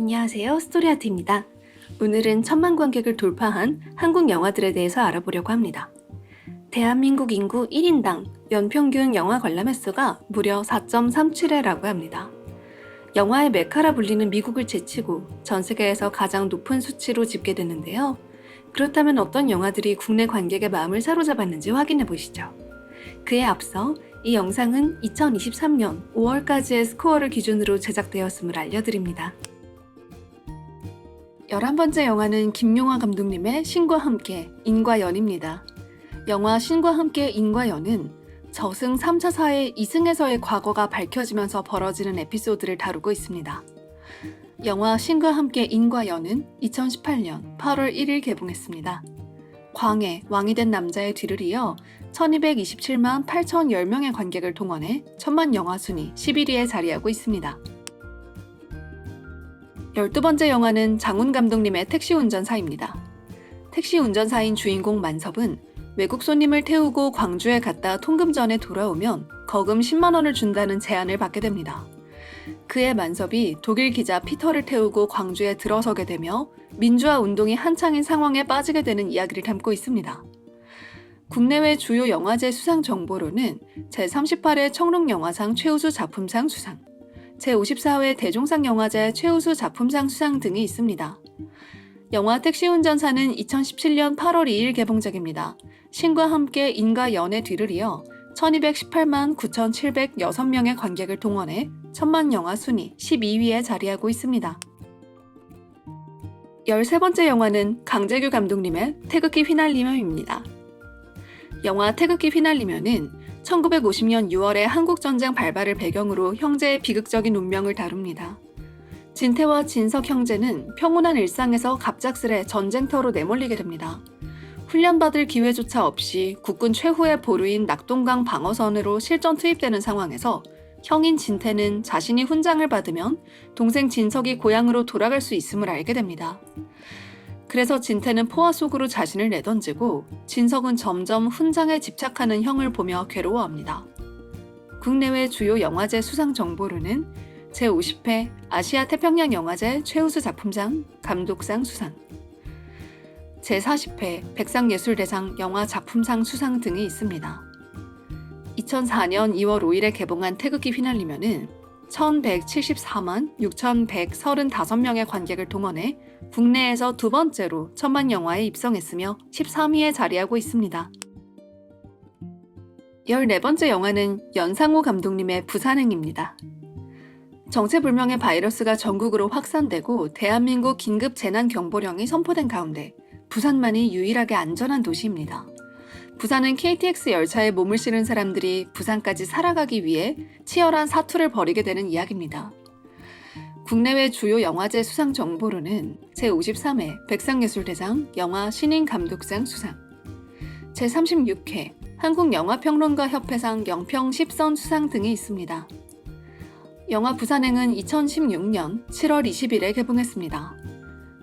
안녕하세요. 스토리아트입니다. 오늘은 천만 관객을 돌파한 한국 영화들에 대해서 알아보려고 합니다. 대한민국 인구 1인당 연평균 영화 관람 횟수가 무려 4.37회라고 합니다. 영화의 메카라 불리는 미국을 제치고 전 세계에서 가장 높은 수치로 집계됐는데요. 그렇다면 어떤 영화들이 국내 관객의 마음을 사로잡았는지 확인해 보시죠. 그에 앞서 이 영상은 2023년 5월까지의 스코어를 기준으로 제작되었음을 알려드립니다. 11번째 영화는 김용화 감독님의 신과 함께 인과 연입니다. 영화 신과 함께 인과 연은 저승 3차 사의 이승에서의 과거가 밝혀지면서 벌어지는 에피소드를 다루고 있습니다. 영화 신과 함께 인과 연은 2018년 8월 1일 개봉했습니다. 광해 왕이 된 남자의 뒤를 이어 1227만 8,010명의 관객을 동원해 천만 영화 순위 11위에 자리하고 있습니다. 12번째 영화는 장훈 감독님의 택시 운전사입니다. 택시 운전사인 주인공 만섭은 외국 손님을 태우고 광주에 갔다 통금 전에 돌아오면 거금 10만 원을 준다는 제안을 받게 됩니다. 그의 만섭이 독일 기자 피터를 태우고 광주에 들어서게 되며 민주화 운동이 한창인 상황에 빠지게 되는 이야기를 담고 있습니다. 국내외 주요 영화제 수상 정보로는 제38회 청룡영화상 최우수 작품상 수상, 제54회 대종상 영화제 최우수 작품상 수상 등이 있습니다. 영화 택시 운전사는 2017년 8월 2일 개봉작입니다. 신과 함께 인과 연의 뒤를 이어 1218만 9,706명의 관객을 동원해 천만 영화 순위 12위에 자리하고 있습니다. 13번째 영화는 강재규 감독님의 태극기 휘날리며입니다. 영화 태극기 휘날리며는 1950년 6월의 한국전쟁 발발을 배경으로 형제의 비극적인 운명을 다룹니다. 진태와 진석 형제는 평온한 일상에서 갑작스레 전쟁터로 내몰리게 됩니다. 훈련받을 기회조차 없이 국군 최후의 보루인 낙동강 방어선으로 실전 투입되는 상황에서 형인 진태는 자신이 훈장을 받으면 동생 진석이 고향으로 돌아갈 수 있음을 알게 됩니다. 그래서 진태는 포화 속으로 자신을 내던지고 진석은 점점 훈장에 집착하는 형을 보며 괴로워합니다. 국내외 주요 영화제 수상 정보로는 제50회 아시아 태평양 영화제 최우수 작품상, 감독상 수상, 제40회 백상예술대상 영화 작품상 수상 등이 있습니다. 2004년 2월 5일에 개봉한 태극기 휘날리면은 1174만 6135명의 관객을 동원해 국내에서 두 번째로 천만 영화에 입성했으며 13위에 자리하고 있습니다. 14번째 영화는 연상호 감독님의 부산행입니다. 정체불명의 바이러스가 전국으로 확산되고 대한민국 긴급 재난경보령이 선포된 가운데 부산만이 유일하게 안전한 도시입니다. 부산은 KTX 열차에 몸을 실은 사람들이 부산까지 살아가기 위해 치열한 사투를 벌이게 되는 이야기입니다. 국내외 주요 영화제 수상 정보로는 제53회 백상예술대상 영화 신인 감독상 수상, 제36회 한국영화평론가 협회상 영평 10선 수상 등이 있습니다. 영화 부산행은 2016년 7월 20일에 개봉했습니다.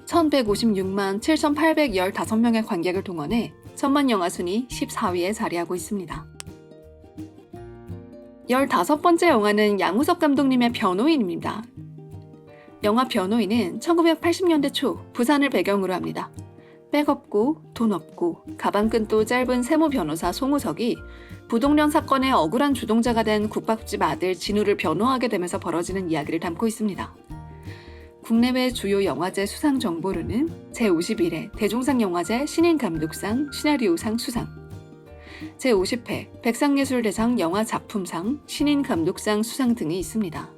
1156만 7,815명의 관객을 동원해 천만 영화 순위 14위에 자리하고 있습니다. 15번째 영화는 양우석 감독님의 변호인입니다. 영화 변호인은 1980년대 초 부산을 배경으로 합니다. 백 없고 돈 없고 가방끈도 짧은 세무 변호사 송우석이 부동령 사건의 억울한 주동자가 된 국밥집 아들 진우를 변호하게 되면서 벌어지는 이야기를 담고 있습니다. 국내외 주요 영화제 수상 정보로는 제51회 대종상 영화제 신인 감독상 시나리오상 수상, 제50회 백상예술대상 영화 작품상 신인 감독상 수상 등이 있습니다.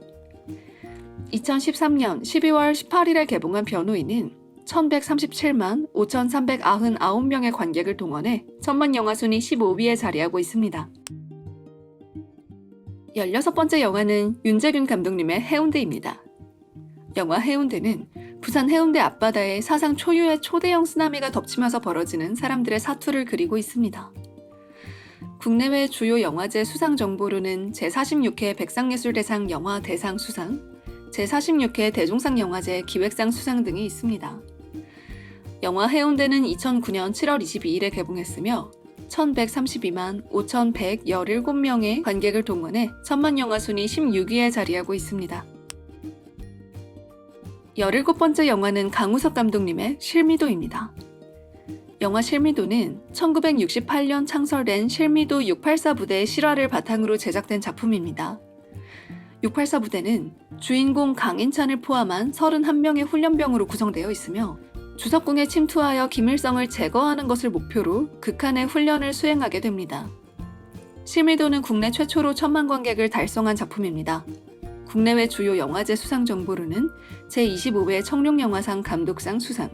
2013년 12월 18일에 개봉한 변호인은 1137만 5399명의 관객을 동원해 천만 영화 순위 15위에 자리하고 있습니다. 16번째 영화는 윤재균 감독님의 해운대입니다. 영화 해운대는 부산 해운대 앞바다에 사상 초유의 초대형 쓰나미가 덮치면서 벌어지는 사람들의 사투를 그리고 있습니다. 국내외 주요 영화제 수상 정보로는 제46회 백상예술대상 영화 대상 수상, 제46회 대종상 영화제 기획상 수상 등이 있습니다. 영화 해운대는 2009년 7월 22일에 개봉했으며 1132만 5117명의 관객을 동원해 천만 영화 순위 16위에 자리하고 있습니다. 17번째 영화는 강우석 감독님의 실미도입니다. 영화 실미도는 1968년 창설된 실미도 684 부대의 실화를 바탕으로 제작된 작품입니다. 684 부대는 주인공 강인찬을 포함한 31명의 훈련병으로 구성되어 있으며 주석궁에 침투하여 김일성을 제거하는 것을 목표로 극한의 훈련을 수행하게 됩니다. 실미도는 국내 최초로 천만 관객을 달성한 작품입니다. 국내외 주요 영화제 수상 정보로는 제25회 청룡영화상 감독상 수상,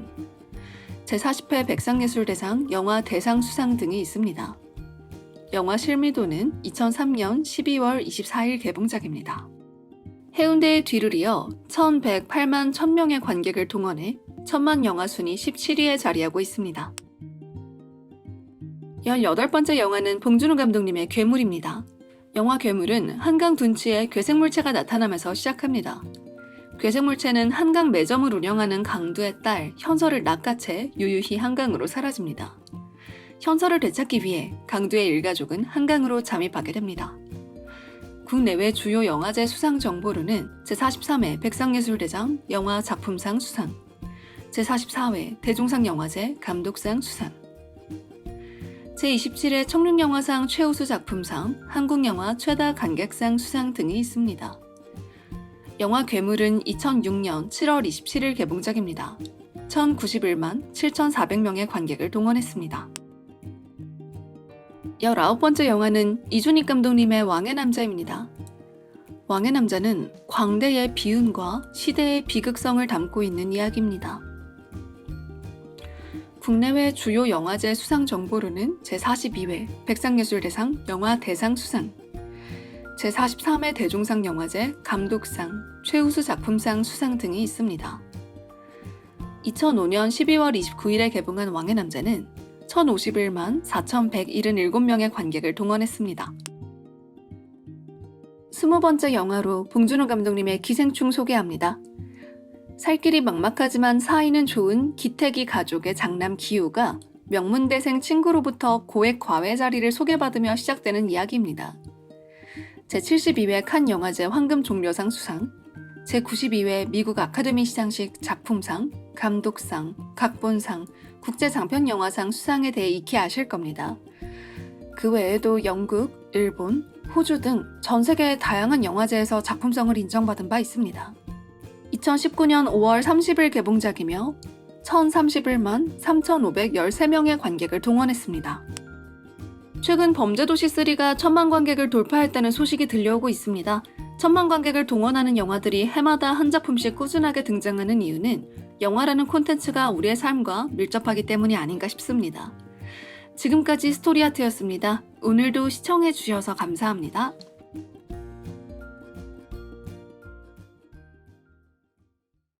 제40회 백상예술대상 영화 대상 수상 등이 있습니다. 영화 실미도는 2003년 12월 24일 개봉작입니다. 해운대의 뒤를 이어 1108만 1000명의 관객을 동원해 천만 영화 순위 17위에 자리하고 있습니다. 18번째 영화는 봉준호 감독님의 괴물입니다. 영화 괴물은 한강 둔치에 괴생물체가 나타나면서 시작합니다. 괴생물체는 한강 매점을 운영하는 강두의 딸 현설을 낚아채 유유히 한강으로 사라집니다. 현설을 되찾기 위해 강두의 일가족은 한강으로 잠입하게 됩니다. 국내외 주요 영화제 수상 정보로는 제43회 백상예술대상 영화 작품상 수상, 제44회 대종상 영화제 감독상 수상, 제27회 청룡영화상 최우수 작품상, 한국영화 최다 관객상 수상 등이 있습니다. 영화 괴물은 2006년 7월 27일 개봉작입니다. 1091만 7,400명의 관객을 동원했습니다. 19번째 영화는 이준익 감독님의 왕의 남자입니다. 왕의 남자는 광대의 비운과 시대의 비극성을 담고 있는 이야기입니다. 국내외 주요 영화제 수상 정보로는 제42회 백상예술대상 영화 대상 수상, 제43회 대종상 영화제 감독상, 최우수 작품상 수상 등이 있습니다. 2005년 12월 29일에 개봉한 왕의 남자는 1051만 4177명의 관객을 동원했습니다. 20번째 영화로 봉준호 감독님의 기생충 소개합니다. 살 길이 막막하지만 사이는 좋은 기태기 가족의 장남 기우가 명문대생 친구로부터 고액 과외 자리를 소개받으며 시작되는 이야기입니다. 제72회 칸 영화제 황금 종려상 수상, 제92회 미국 아카데미 시상식 작품상, 감독상, 각본상, 국제 장편 영화상 수상에 대해 익히 아실 겁니다. 그 외에도 영국, 일본, 호주 등 전 세계의 다양한 영화제에서 작품성을 인정받은 바 있습니다. 2019년 5월 30일 개봉작이며 1031만 3,513명의 관객을 동원했습니다. 최근 범죄도시 3가 천만 관객을 돌파했다는 소식이 들려오고 있습니다. 천만 관객을 동원하는 영화들이 해마다 한 작품씩 꾸준하게 등장하는 이유는 영화라는 콘텐츠가 우리의 삶과 밀접하기 때문이 아닌가 싶습니다. 지금까지 스토리아트였습니다. 오늘도 시청해주셔서 감사합니다.